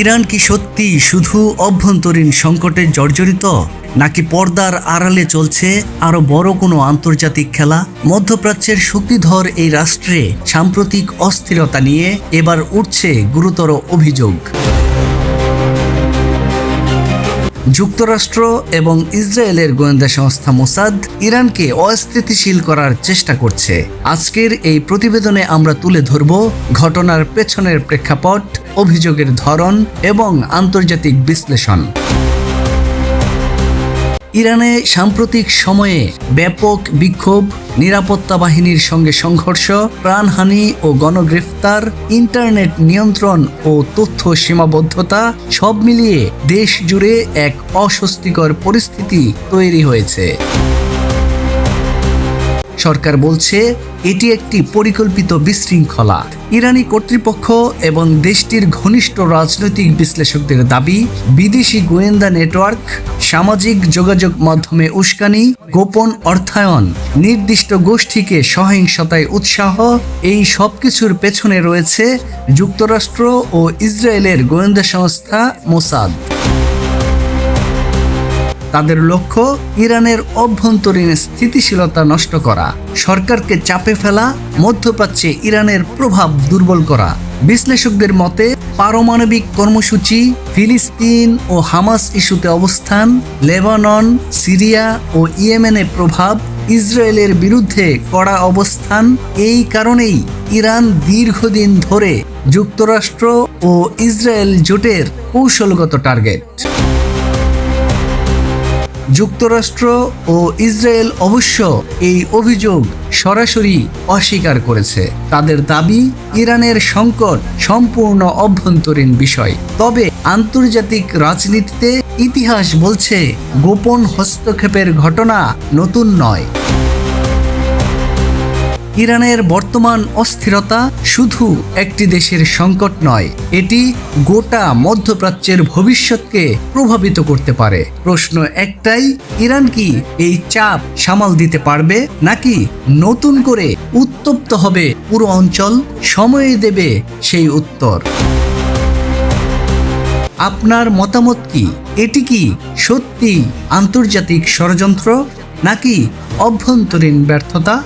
Iran কি সত্যি শুধু অভ্যন্তরীণ সংকটে জর্জরিত, নাকি পর্দার আড়ালে চলছে আরও বড় কোনো আন্তর্জাতিক খেলা? মধ্যপ্রাচ্যের শক্তিধর এই রাষ্ট্রে সাম্প্রতিক অস্থিরতা নিয়ে এবার উঠছে গুরুতর অভিযোগ। যুক্তরাষ্ট্র এবং ইসরায়েলের গোয়েন্দা সংস্থা মোসাদ ইরানকে অস্থিতিশীল করার চেষ্টা করছে। আজকের এই প্রতিবেদনে আমরা তুলে ধরব ঘটনার পেছনের প্রেক্ষাপট অভিযোগের ধরন এবং আন্তর্জাতিক বিশ্লেষণ। ইরানে সাম্প্রতিক সময়ে ব্যাপক বিক্ষোভ, নিরাপত্তা বাহিনীর সঙ্গে সংঘর্ষ, প্রাণহানি ও গণগ্রেফতার, ইন্টারনেট নিয়ন্ত্রণ ও তথ্য সীমাবদ্ধতা সব মিলিয়ে দেশ জুড়ে এক অস্বস্তিকর পরিস্থিতি তৈরি হয়েছে। সরকার বলছে, এটি একটি পরিকল্পিত বিশৃঙ্খলা। ইরানি কর্তৃপক্ষ এবং দেশটির ঘনিষ্ঠ রাজনৈতিক বিশ্লেষকদের দাবি, বিদেশি গোয়েন্দা নেটওয়ার্ক, সামাজিক যোগাযোগ মাধ্যমে উস্কানি, গোপন অর্থায়ন, নির্দিষ্ট গোষ্ঠীকে সহিংসতায় উৎসাহ, এই সব কিছুর পেছনে রয়েছে যুক্তরাষ্ট্র ও ইসরায়েলের গোয়েন্দা সংস্থা মোসাদ। তাদের লক্ষ্য ইরানের অভ্যন্তরীণ স্থিতিশীলতা নষ্ট করা, সরকারকে চাপে ফেলা, মধ্যপ্রাচ্যে ইরানের প্রভাব দুর্বল করা। বিশ্লেষকদের মতে, পারমাণবিক কর্মসূচি, ফিলিস্তিন ও হামাস ইস্যুতে অবস্থান, লেবানন, সিরিয়া ও ইয়েমেনে প্রভাব, ইসরায়েলের বিরুদ্ধে কড়া অবস্থান, এই কারণেই ইরান দীর্ঘদিন ধরে যুক্তরাষ্ট্র ও ইসরায়েল জোটের কৌশলগত টার্গেট। যুক্তরাষ্ট্র ও ইসরায়েল অবশ্য এই অভিযোগ সরাসরি অস্বীকার করেছে। তাদের দাবি, ইরানের সংকট সম্পূর্ণ অভ্যন্তরীণ বিষয়। তবে আন্তর্জাতিক রাজনীতিতে ইতিহাস বলছে, গোপন হস্তক্ষেপের ঘটনা নতুন নয়। ইরানের বর্তমান অস্থিরতা শুধু একটি দেশের সংকট নয়, এটি গোটা মধ্যপ্রাচ্যের ভবিষ্যৎকে প্রভাবিত করতে পারে। প্রশ্ন একটাই, ইরান কি এই চাপ সামাল দিতে পারবে, নাকি নতুন করে উত্তপ্ত হবে পুরো অঞ্চল? সময় দেবে সেই উত্তর। আপনার মতামত কি? এটি কি সত্যি আন্তর্জাতিক ষড়যন্ত্র, নাকি অভ্যন্তরীণ ব্যর্থতা?